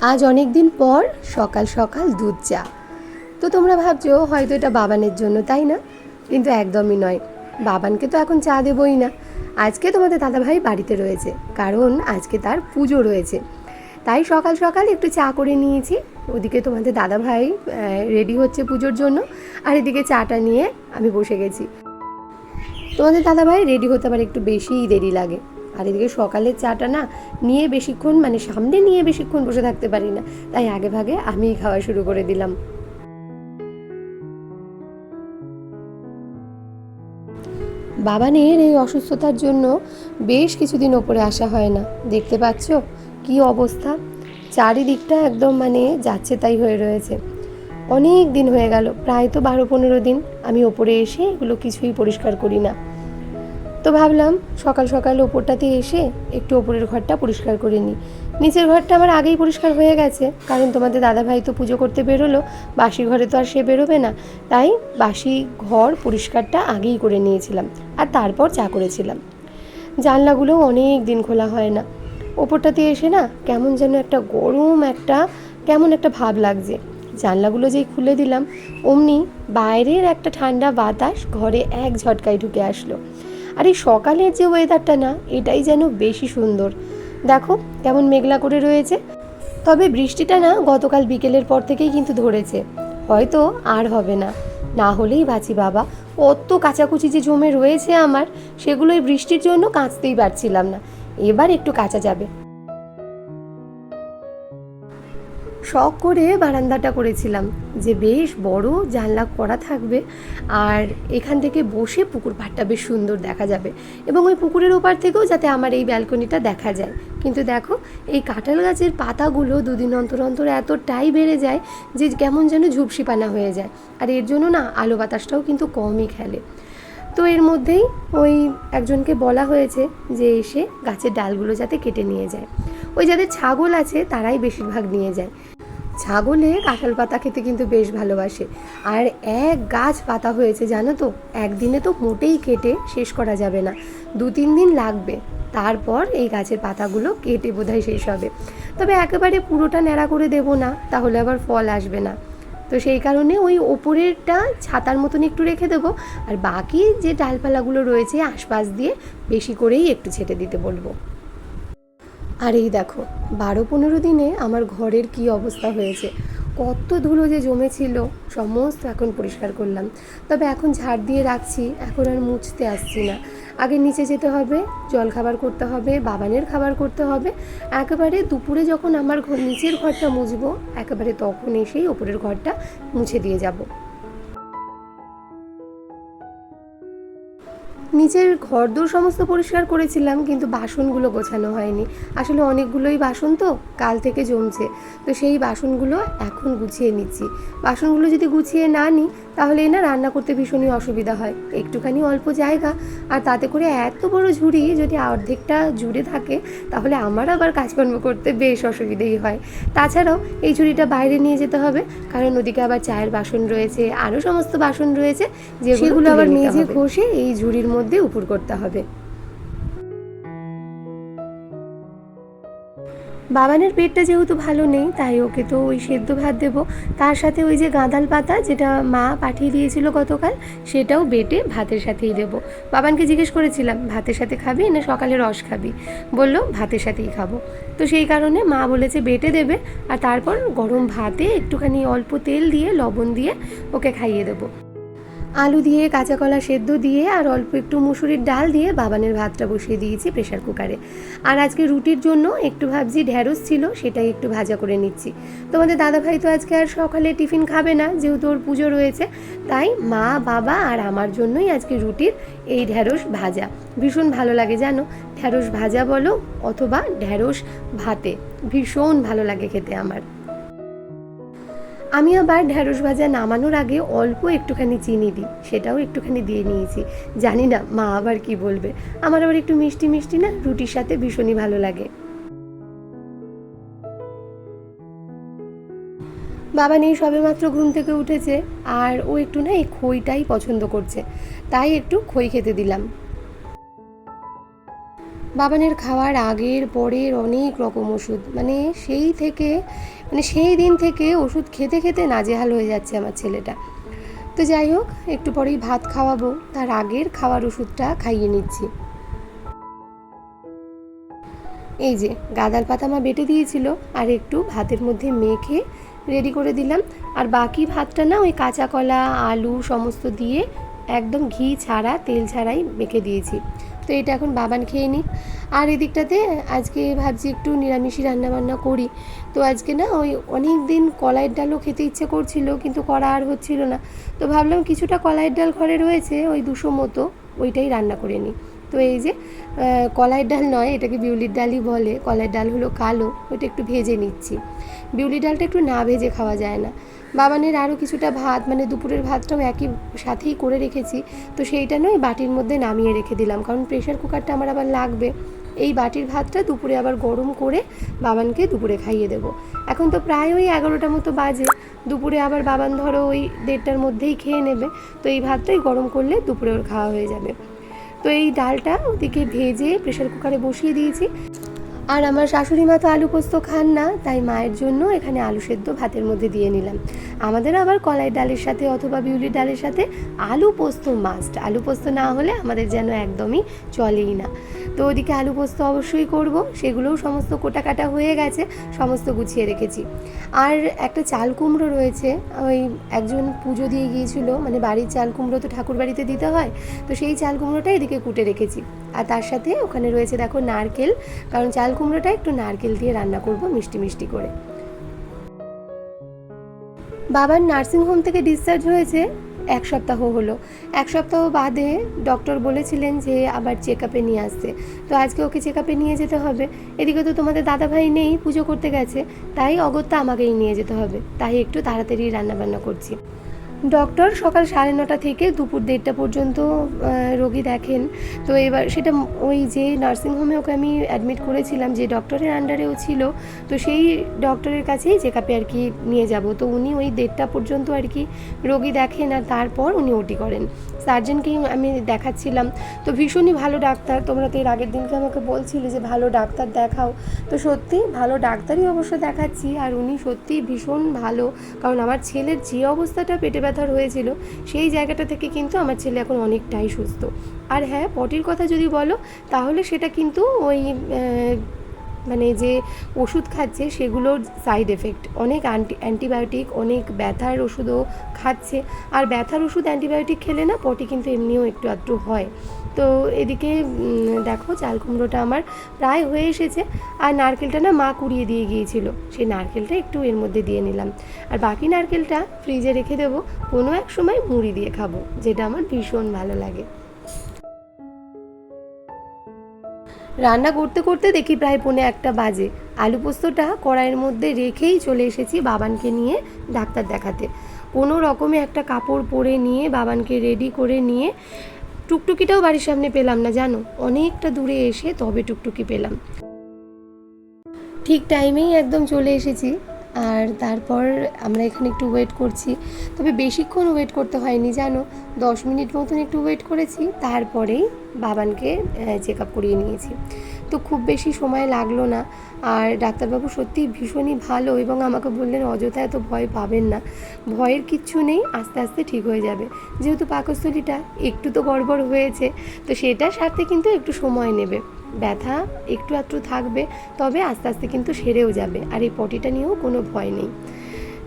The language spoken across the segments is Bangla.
আজ অনেক দিন পর সকাল সকাল দুধ চা। তো তোমরা ভাবছ, হয়তো এটা বাবানের জন্য, তাই না? কিন্তু একদমই নয়। বাবানকে তো এখন চা দেবই না। আজকে তোমাদের দাদাভাই বাড়িতে রয়েছে, কারণ আজকে তার পুজো রয়েছে। তাই সকাল সকাল একটু চা করে নিয়েছি। ওদিকে তোমাদের দাদাভাই রেডি হচ্ছে পুজোর জন্য। আর এদিকে চাটা নিয়ে আমি বসে গেছি। তোমাদের দাদাভাই রেডি হতে আবার একটু বেশিই দেরি লাগে। আর এদিকে সকালের চাটা না নিয়ে বেশিক্ষণ মানে সামনে নিয়ে বেশিক্ষণ বসে থাকতে পারি না। তাই আগে ভাগে আমিই খাওয়া শুরু করে দিলাম। বাবা বাবানের এই অসুস্থতার জন্য বেশ কিছুদিন ওপরে আসা হয় না। দেখতে পাচ্ছ কি অবস্থা? চারিদিকটা একদম মানে যাচ্ছে তাই হয়ে রয়েছে। অনেক দিন হয়ে গেল, প্রায় তো বারো পনেরো দিন। আমি ওপরে এসে এগুলো কিছুই পরিষ্কার করি না। তো ভাবলাম সকাল সকাল ওপরটাতে এসে একটু ওপরের ঘরটা পরিষ্কার করে নিই। নিচের ঘরটা আমার আগেই পরিষ্কার হয়ে গেছে, কারণ তোমাদের দাদাভাই তো পুজো করতে বেরোলো, বাসি ঘরে তো আর সে বেরোবে না। তাই বাসি ঘর পরিষ্কারটা আগেই করে নিয়েছিলাম আর তারপর চা করেছিলাম। জানলাগুলো অনেক দিন খোলা হয় না। ওপরটাতে এসে না কেমন যেন একটা গরম একটা, কেমন একটা ভাব লাগছে। জানলাগুলো যেই খুলে দিলাম, অমনি বাইরের একটা ঠান্ডা বাতাস ঘরে এক ঝটকায় ঢুকে আসলো। আর এই সকালের যে ওয়েদারটা না, এটাই যেন বেশি সুন্দর। দেখো কেমন মেঘলা করে রয়েছে। তবে বৃষ্টিটা না গতকাল বিকেলের পর থেকেই কিন্তু ধরেছে। হয়তো আর হবে না। না হলেই বাঁচি বাবা। অত কাঁচাকুচি যে জমে রয়েছে আমার সেগুলো এই বৃষ্টির জন্য কাঁচতেই পারছিলাম না। এবার একটু কাঁচা যাবে। শখ করে বারান্দাটা করেছিলাম যে বেশ বড় জানলা করা থাকবে আর এখান থেকে বসে পুকুর পাড়টা বেশ সুন্দর দেখা যাবে এবং ওই পুকুরের ওপার থেকেও যাতে আমার এই ব্যালকনিটা দেখা যায়। কিন্তু দেখো, এই কাঁঠাল গাছের পাতাগুলো দুদিন অন্তর অন্তর এতটাই বেড়ে যায় যে কেমন যেন ঝুপসিপানা হয়ে যায়। আর এর জন্য না আলো বাতাসটাও কিন্তু কমই খেলে। তো এর মধ্যেই ওই একজনকে বলা হয়েছে যে এসে গাছের ডালগুলো যাতে কেটে নিয়ে যায়। ওই যাদের ছাগল আছে তারাই বেশিরভাগ নিয়ে যায়। ছাগলে কাঁঠাল পাতা খেতে কিন্তু বেশ ভালোবাসে। আর এক গাছ পাতা হয়েছে, জানো তো? একদিনে তো মোটেই কেটে শেষ করা যাবে না। দু তিন দিন লাগবে। তারপর এই গাছের পাতাগুলো কেটে বোধহয় শেষ হবে। তবে একেবারে পুরোটা ন্যাড়া করে দেবো না, তাহলে আবার ফল আসবে না। তো সেই কারণে ওই ওপরেরটা ছাতার মতন একটু রেখে দেবো। আর বাকি যে ডালপালাগুলো রয়েছে, আশপাশ দিয়ে বেশি করেই একটু ছেটে দিতে বলব। আর এই দেখো, বারো পনেরো দিনে আমার ঘরের কি অবস্থা হয়েছে। কত ধুলো যে জমেছিল, সমস্ত এখন পরিষ্কার করলাম। তবে এখন ঝাড় দিয়ে রাখছি, এখন আর মুছতে আসছি না। আগে নিচে যেতে হবে, জল খাবার করতে হবে, বাবানের খাবার করতে হবে। একেবারে দুপুরে যখন আমার ঘর নিচের ঘরটা মুছবো, একেবারে তখন এসেই ওপরের ঘরটা মুছে দিয়ে যাব। নিচের ঘরদোর সমস্ত পরিষ্কার করেছিলাম কিন্তু বাসনগুলো গোছানো হয়নি। আসলে অনেকগুলোই বাসন তো কাল থেকে জমছে। তো সেই বাসনগুলো এখন গুছিয়ে নিচ্ছি। বাসনগুলো যদি গুছিয়ে না নিই তাহলে না রান্না করতে ভীষণই অসুবিধা হয়। একটুখানি অল্প জায়গা আর তাতে করে এত বড় ঝুড়ি যদি অর্ধেকটা জুড়ে থাকে তাহলে আমার আবার কাজকর্ম করতে বেশ অসুবিধেই হয়। তাছাড়াও এই ঝুড়িটা বাইরে নিয়ে যেতে হবে কারণ ওদিকে আবার চায়ের বাসন রয়েছে আরও সমস্ত বাসন রয়েছে যেগুলো আবার মেজে ঘষে এই ঝুড়ির মধ্যে উপর করতে হবে। বাবানের পেটটা যেহেতু ভালো নেই, তাই ওকে তো ওই সেদ্ধ ভাত দেবো। তার সাথে ওই যে গাঁদাল পাতা যেটা মা পাঠিয়ে দিয়েছিল গতকাল, সেটাও বেটে ভাতের সাথেই দেবো। বাবানকে জিজ্ঞেস করেছিলাম, ভাতের সাথে খাবি না সকালে রস খাবি? বলল, ভাতের সাথেই খাব। তো সেই কারণে মা বলেছে বেটে দেবে, আর তারপর গরম ভাতে একটুখানি অল্প তেল দিয়ে, লবণ দিয়ে ওকে খাইয়ে দেবো। আলু দিয়ে, কাঁচা কলা সেদ্ধ দিয়ে আর অল্প একটু মুসুরির ডাল দিয়ে বাবানের ভাতটা বসিয়ে দিয়েছি প্রেশার কুকারে। আর আজকে রুটির জন্য একটু ভাবছি ঢ্যাঁড়স ছিল, সেটাই একটু ভাজা করে নিচ্ছি। তোমাদের দাদাভাই তো আজকে আর সকালে টিফিন খাবে না, যেহেতু ওর পুজো রয়েছে, তাই মা, বাবা আর আমার জন্যই আজকে রুটির এই ঢ্যাঁড়স ভাজা। ভীষণ ভালো লাগে জানো, ঢ্যাঁড়স ভাজা বলো অথবা ঢ্যাঁড়স ভাতে, ভীষণ ভালো লাগে খেতে আমার। আমি আবার ঢ্যাঁড়স ভাজা নামানোর আগে অল্প একটুখানি চিনি দিই, সেটাও একটুখানি দিয়ে নিয়েছি। জানি না মা আবার কি বলবে। আমার আবার একটু মিষ্টি মিষ্টি না, রুটির সাথে ভীষণই ভালো লাগে। বাবা নেই সবে মাত্র ঘুম থেকে উঠেছে, আর ও একটু না এই খইটাই পছন্দ করছে। তাই একটু খই খেতে দিলাম। বাবানের খাওয়ার আগের, পরের অনেক রকম ওষুধ। মানে সেই থেকে মানে সেই দিন থেকে ওষুধ খেতে খেতে নাজেহাল হয়ে যাচ্ছে আমার ছেলেটা। তো যাই হোক, একটু পরেই ভাত খাওয়াবো। তার আগের খাওয়ার ওষুধটা খাইয়ে নিচ্ছি। এই যে গাদাল পাতা মা বেটে দিয়েছিল আর একটু ভাতের মধ্যে মেখে রেডি করে দিলাম। আর বাকি ভাতটা না ওই কাঁচা কলা, আলু সমস্ত দিয়ে একদম ঘি ছাড়া, তেল ছাড়াই মেখে দিয়েছি। তো এটা এখন বাবান খেয়ে নিক। আর এদিকটাতে আজকে ভাবছি একটু নিরামিষই রান্নাবান্না করি। তো আজকে না ওই অনেক দিন কলাইয়ের ডালও খেতে ইচ্ছে করছিল, কিন্তু করা আর হচ্ছিল না। তো ভাবলাম কিছুটা কলাইয়ের ডাল ঘরে রয়েছে, ওই দুশো মতো, ওইটাই রান্না করে নিই। তো এই যে কলাইয়ের ডাল নয়, এটাকে বিউলির ডালই বলে। কলাইয়ের ডাল হলো কালো, ওইটা একটু ভেজে নিচ্ছি। বিউলি ডালটা একটু না ভেজে খাওয়া যায় না। বাবানের আরও কিছুটা ভাত মানে দুপুরের ভাতটাও একই সাথেই করে রেখেছি। তো সেইটা নয়, বাটির মধ্যে নামিয়ে রেখে দিলাম। কারণ প্রেশার কুকারটা আমার আবার লাগবে। এই বাটির ভাতটা দুপুরে আবার গরম করে বাবানকে দুপুরে খাইয়ে দেবো। এখন তো প্রায় ওই এগারোটা মতো বাজে। দুপুরে আবার বাবান ধরো ওই দেড়টার মধ্যেই খেয়ে নেবে। তো এই ভাতটাই গরম করলে দুপুরে ওর খাওয়া হয়ে যাবে। তো এই ডালটা ওদিকে ভেজে প্রেশার কুকারে বসিয়ে দিয়েছি। আর আমার শাশুড়ি মা তো আলু পোস্ত খান না, তাই মায়ের জন্য এখানে আলু সেদ্ধ ভাতের মধ্যে দিয়ে নিলাম। আমাদের আবার কলাই ডালের সাথে অথবা বিউলির ডালের সাথে আলু পোস্ত মাস্ট আলু পোস্ত না হলে আমাদের যেন একদমই চলেই না। তো ওদিকে আলু পোস্ত অবশ্যই করব, সেগুলোও সমস্ত কোটা কাটা হয়ে গেছে, সমস্ত গুছিয়ে রেখেছি। আর একটা চাল কুমড়ো রয়েছে, ওই একজন পুজো দিয়ে গিয়েছিল মানে বাড়ির চাল কুমড়ো তো ঠাকুর বাড়িতে দিতে হয়, তো সেই চাল কুমড়োটা এদিকে কুটে রেখেছি। আর তার সাথে ওখানে রয়েছে, দেখো, নারকেল। কারণ চাল কুমড়োটা একটু নারকেল দিয়ে রান্না করব, মিষ্টি মিষ্টি করে। বাবার নার্সিংহোম থেকে ডিসচার্জ হয়েছে, এক সপ্তাহ হলো। এক সপ্তাহ বাদে ডক্টর বলেছিলেন যে আবার চেক আপে নিয়ে আসতে। তো আজকে ওকে চেক আপে নিয়ে যেতে হবে। এদিকে তো তোমাদের দাদাভাই নেই, পুজো করতে গেছে। তাই অগত্যা আমাকেই নিয়ে যেতে হবে। তাই একটু তাড়াতাড়ি রান্নাবান্না করছি। ডক্টর সকাল সাড়ে নটা থেকে দুপুর দেড়টা পর্যন্ত রোগী দেখেন। তো এবার সেটা ওই যে নার্সিংহোমে ওকে আমি অ্যাডমিট করেছিলাম যে ডক্টরের আন্ডারেও ছিল, তো সেই ডক্টরের কাছেই চেক আপে আর কি নিয়ে যাব। তো উনি ওই দেড়টা পর্যন্ত আর কি রোগী দেখেন আর তারপর উনি ওটি করেন। সার্জনকেই আমি দেখাচ্ছিলাম। তো ভীষণই ভালো ডাক্তার, তোমরা তো এর আগের দিনকে আমাকে বলছিলে যে ভালো ডাক্তার দেখাও। তো সত্যি ভালো ডাক্তারই অবশ্য দেখাচ্ছি, আর উনি সত্যি ভীষণ ভালো। কারণ আমার ছেলের যে অবস্থাটা পেটে ব্যথার হয়েছিল, সেই জায়গাটা থেকে কিন্তু আমার ছেলে এখন অনেকটাই সুস্থ। আর হ্যাঁ পটির কথা যদি বলো, তাহলে সেটা কিন্তু ওই মানে যে ওষুধ খাচ্ছে সেগুলোর সাইড এফেক্ট অনেক অ্যান্টি অ্যান্টিবায়োটিক অনেক ব্যথার ওষুধও খাচ্ছে। আর ব্যথার ওষুধ অ্যান্টিবায়োটিক খেলে না পটি কিন্তু এমনিও একটু আধটু হয়। তো এদিকে দেখো চাল কুমড়োটা আমার প্রায় হয়ে এসেছে। আর নারকেলটা না মা কুড়িয়ে দিয়ে গিয়েছিল। সেই নারকেলটা একটু এর মধ্যে দিয়ে নিলাম। আর বাকি নারকেলটা ফ্রিজে রেখে দেবো। কোনো এক সময় মুড়ি দিয়ে খাব, যেটা আমার ভীষণ ভালো লাগে। রান্না করতে করতে দেখি প্রায় পৌনে একটা বাজে। আলু পোস্তটা কড়াইয়ের মধ্যে রেখেই চলে এসেছি বাবানকে নিয়ে ডাক্তার দেখাতে। কোনো রকমে একটা কাপড় পরে নিয়ে বাবানকে রেডি করে নিয়ে টুকটুকিটাও বাড়ির সামনে পেলাম না, জানো? অনেকটা দূরে এসে তবে টুকটুকি পেলাম। ঠিক টাইমেই একদম চলে এসেছি, আর তারপর আমরা এখানে একটু ওয়েট করছি। তবে বেশিক্ষণ ওয়েট করতে হয়নি, জানো? দশ মিনিট মতন একটু ওয়েট করেছি, তারপরেই বাবানকে চেক আপ করিয়ে নিয়েছি। তো খুব বেশি সময় লাগল না। আর ডাক্তারবাবু সত্যি ভীষণই ভালো এবং আমাকে বললেন, অযথা এত ভয় পাবেন না। ভয়ের কিচ্ছু নেই, আস্তে আস্তে ঠিক হয়ে যাবে। যেহেতু পাকস্থলীটা একটু তো গড়বড় হয়েছে, তো সেটা সারতে কিন্তু একটু সময় নেবে। ব্যথা একটু আধটু থাকবে, তবে আস্তে আস্তে কিন্তু সেরেও যাবে। আর এই পটিটা নিয়েও কোনো ভয় নেই।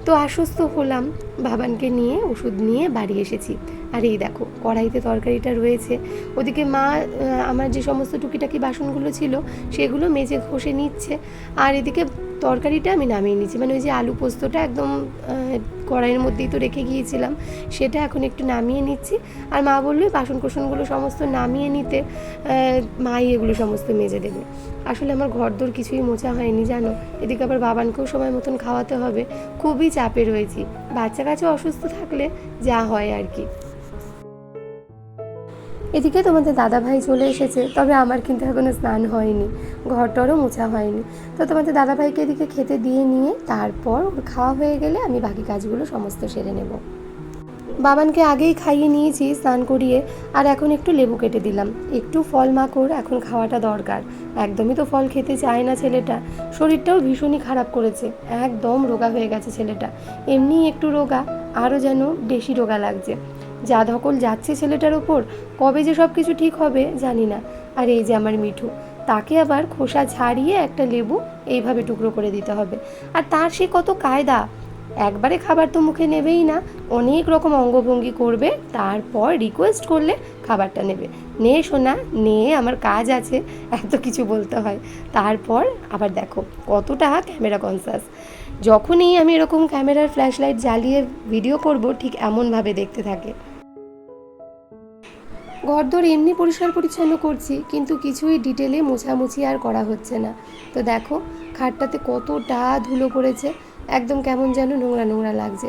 তো আশ্বস্ত হলাম। বাবানকে নিয়ে ওষুধ নিয়ে বাড়ি এসেছি। আর এই দেখো, কড়াইতে তরকারিটা রয়েছে। ওদিকে মা আমার যে সমস্ত টুকিটাকি বাসনগুলো ছিল, সেগুলো মেজে ঘষে নিচ্ছে। আর এদিকে তরকারিটা আমি নামিয়ে নিচ্ছি মানে ওই যে আলু পোস্তটা একদম কড়াইয়ের মধ্যেই তো রেখে গিয়েছিলাম, সেটা এখন একটু নামিয়ে নিচ্ছি। আর মা বলল বাসন কোসনগুলো সমস্ত নামিয়ে নিতে। মাই এগুলো সমস্ত মেজে দেবে। আসলে আমার ঘরদোর কিছুই মোছা হয়নি, জানো? এদিকে আবার বাবানকেও সময় মতন খাওয়াতে হবে। খুবই চাপে রয়েছি। বাচ্চা কাছে অসুস্থ থাকলে যা হয় আর কি। এদিকে তোমাদের দাদা ভাই চলে এসেছে, তবে আমার কিন্তু এখনও স্নান হয়নি। ঘরটরও মোছা হয়নি। তো তোমাদের দাদা ভাইকে এদিকে খেতে দিয়ে নিয়ে তারপর খাওয়া হয়ে গেলে আমি বাকি কাজগুলো সমস্ত সেরে নেব। বাবানকে আগেই খাইয়ে নিয়েছি, স্নান করিয়ে। আর এখন একটু লেবু কেটে দিলাম। একটু ফল মাকড় এখন খাওয়াটা দরকার। একদমই তো ফল খেতে চায় না ছেলেটা। শরীরটাও ভীষণই খারাপ করেছে। একদম রোগা হয়ে গেছে ছেলেটা। এমনি একটু রোগা, আরও যেন বেশি রোগা লাগছে। যা ধকল যাচ্ছে ছেলেটার ওপর, কবে যে সব কিছু ঠিক হবে জানি না। আর এই যে আমার মিঠু, তাকে আবার খোসা ছাড়িয়ে একটা লেবু এইভাবে টুকরো করে দিতে হবে। আর তার সে কত কায়দা। একবারে খাবার তো মুখে নেবেই না, অনেক রকম অঙ্গভঙ্গি করবে, তারপর রিকোয়েস্ট করলে খাবারটা নেবে। নে সোনা, নে, আমার কাজ আছে, এত কিছু বলতে হয়। তারপর আবার দেখো, কতটা ক্যামেরা কনসাস যখনই আমি এরকম ক্যামেরার ফ্ল্যাশ লাইট জ্বালিয়ে ভিডিও করব, ঠিক এমনভাবে দেখতে থাকে। ঘরদোর এমনি পরিষ্কার পরিচ্ছন্ন করছি, কিন্তু কিছুই ডিটেলে মোছামুছি আর করা হচ্ছে না। তো দেখো, খাটটাতে কতটা ধুলো পড়েছে, একদম কেমন যেন নোংরা নোংরা লাগছে।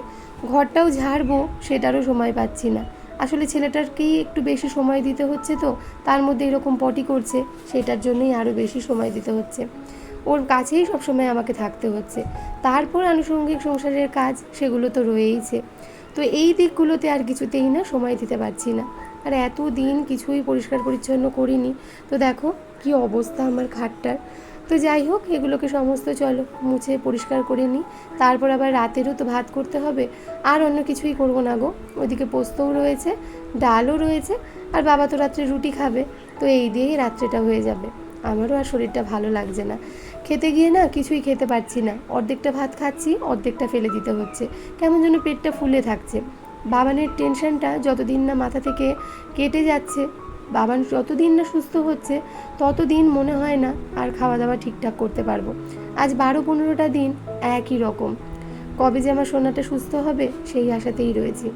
ঘরটাও ঝাড়বো, সেটারও সময় পাচ্ছি না। আসলে ছেলেটারকেই একটু বেশি সময় দিতে হচ্ছে তো? তার মধ্যে এরকম পটি করছে, সেটার জন্যই আরও বেশি সময় দিতে হচ্ছে। ওর কাছেই সবসময় আমাকে থাকতে হচ্ছে। তারপর আনুষঙ্গিক সংসারের কাজ, সেগুলো তো রয়েইছে। তো এই দিকগুলোতে আর কিছুতেই না সময় দিতে পারছি না। আর এত দিন কিছুই পরিষ্কার পরিচ্ছন্ন করিনি। তো দেখো কি অবস্থা আমার খাটটার তো যাই হোক, এগুলোকে সমস্ত চলো, মুছে পরিষ্কার করে নিই। তারপর আবার রাতেরও তো ভাত করতে হবে। আর অন্য কিছুই করব না গো। ওইদিকে পোস্তও রয়েছে, ডালও রয়েছে, আর বাবা তো রাত্রে রুটি খাবে। তো এই দিয়েই রাত্রেটা হয়ে যাবে। আমারও আর শরীরটা ভালো লাগছে না। খেতে গিয়ে না কিছুই খেতে পারছি না। অর্ধেকটা ভাত খাচ্ছি, অর্ধেকটা ফেলে দিতে হচ্ছে। কেমন যেন পেটটা ফুলে থাকছে। বাবানের টেনশনটা যতদিন না মাথা থেকে কেটে যাচ্ছে বাবান যতদিন না সুস্থ হচ্ছে ততদিন মনে হয় না আর খাওয়া দাওয়া ঠিকঠাক করতে পারব। আজ বারো পনেরোটা দিন একই রকম। কবে যে আমার সোনাটা সুস্থ হবে সেই আশাতেই রয়েছি।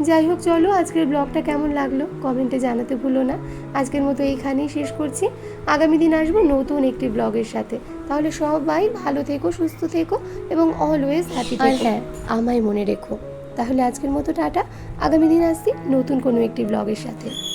যাই হোক চলো আজকের ব্লগটা কেমন লাগল কমেন্টে জানাতে ভুলো না। আজকের মতো এইখানেই শেষ করছি। আগামী দিন আসব নতুন একটি ব্লগের সাথে। তাহলে সবাই ভালো থেকো সুস্থ থেকো এবং অলওয়েজ হ্যাপি আর হ্যাঁ আমায় মনে রেখো। তাহলে আজকের মতো টাটা। আগামী দিন আসছি নতুন কোনো একটি ব্লগের সাথে।